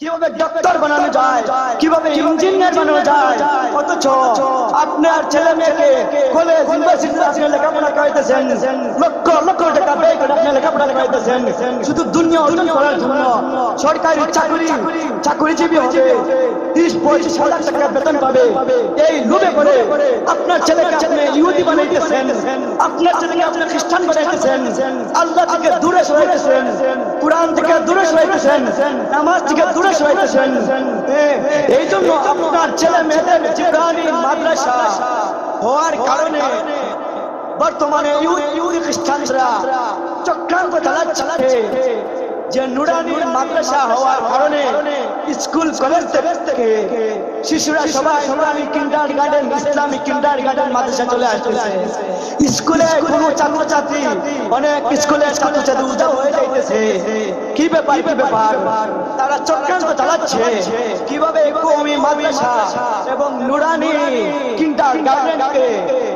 কীভাবে ডক্টর বানানো যায়, কীভাবে ইঞ্জিনিয়ার বানানো যায়, অথচ আপনার ছেলে মেয়েকে কলেজ ইউনিভার্সিটিতে আপনি লেখাপড়া করাইতেছেন, লক্ষ লক্ষ টাকা ব্যয় করে আপনি লেখাপড়া করাইতেছেন। শুধু দুনিয়া অর্জন করার জন্য সরকারি চাকরি, চাকরিজীবী হবে, তিরিশ, পঁয়ত্রিশ হাজার টাকা বেতন পাবে। এই লোভে করে আপনার ছেলেকে আপনি ইহুদি বানাইতেছেন। আপনার ছেলেকে আপনি খ্রিস্টান বানাইতেছেন? আল্লাহ থেকে দূরে সরাইতেছেন। কোরআন থেকে দূরে সরাইতেছেন। নামাজ থেকে দূরে সরাইতেছেন। এই জন্য আপনার ছেলে মেয়েদের জিব্রানি মাদ্রাসা হওয়ার কারণে বর্তমানে ইউরি খ্রিস্টানরা চক্রান্ত চালাচ্ছে। যে নুরানি মাদ্রাসা হওয়ার কারণে স্কুল কলেজ থেকে শিশুরা সবাই নুরানি kindergarten Islamic kindergarten মাদ্রাসা চলে আসতেছে। স্কুলে কোনো ছাত্রছাত্রী অনেক স্কুলের ছাত্রছাত্রী উজা হয়ে যাইতেছে। কি ব্যাপার কি ব্যাপার? তারা চক্রান্ত চালাচ্ছে। কীভাবে কৌমি মাদ্রাসা এবং নুরানি কিন্ডার গার্ডেনকে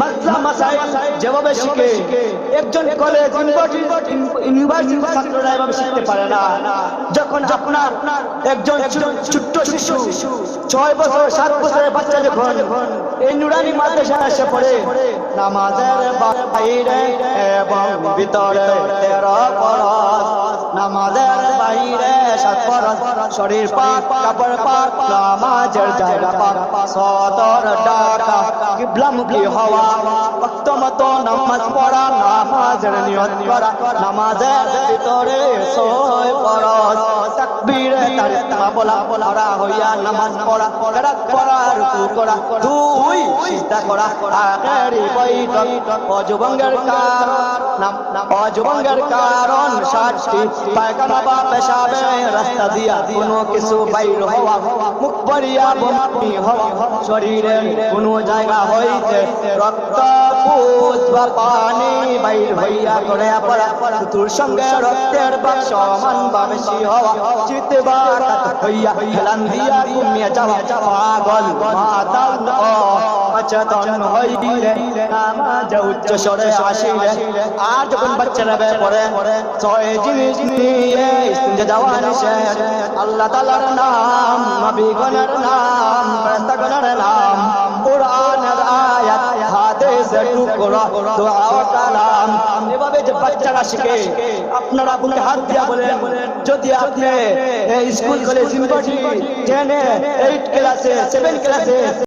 মাদ্রাসা মাসাইল যেভাবে শিখে, একজন কলেজ ইউনিভার্সিটি ছাত্ররা এভাবে শিখতে পারে না। যখন আপনার একজন ছোট্ট শিশু, ছয় বছর, সাত বছরের বাচ্চা যখন এই নুরানি মাদ্রাসা এসে পড়ে, নামাজের বাইরে এবং ভিতরে তেরো পরশ নামাজের বাইরে শরীর পাক, কাপড় পাক নামাজের জায়গা পাক, সদর, ডাকা হওয়া ভক্ত নামাজ পড়া নামাজের নিয়ত করা, নামাজের ভিতরে তারিমা বলা হইয়া নামাজ পড়া কেরাত পড়া, রুকু করা, দুই সিজদা করা বৈঠক কারণ কারণ, সাতটি পায়খানা বা রাস্তা দিয়া কোনো কিছু বাইর হওয়া মুখ পড়িয়া বমি হওয়া, শরীরে কোনো জায়গা হইতে রক্ত, পুজ বা পানি বাইর হইয়া করে পড়া। তোর সঙ্গে রক্তের বা সমান বা বেশি হওয়া, চিতে বা হইয়া হেলান দিয়া ঘুমিয়ে যাওয়া। পাগল, মাতাল ও সচেতন হইলে নামাজ উচ্চ স্বরে আসিলে। আর যখন বাচ্চারা পড়ে, ছয় জিনিস নিয়ে যাওয়া নিষেধ আল্লাহ তালার নাম নবীগণের নাম ফেরেশতাগণের নাম, কোরআনের আয়াত, হাদিসের টুকরা, দোয়া ও কালাম। এভাবে যে বাচ্চারা শিখে, আপনারা বুকে হাত দিয়া বলেন, যদি আপনি স্কুল, কলেজ, ইউনিভার্সিটি টেনে, এইট ক্লাসে, সেভেন ক্লাসে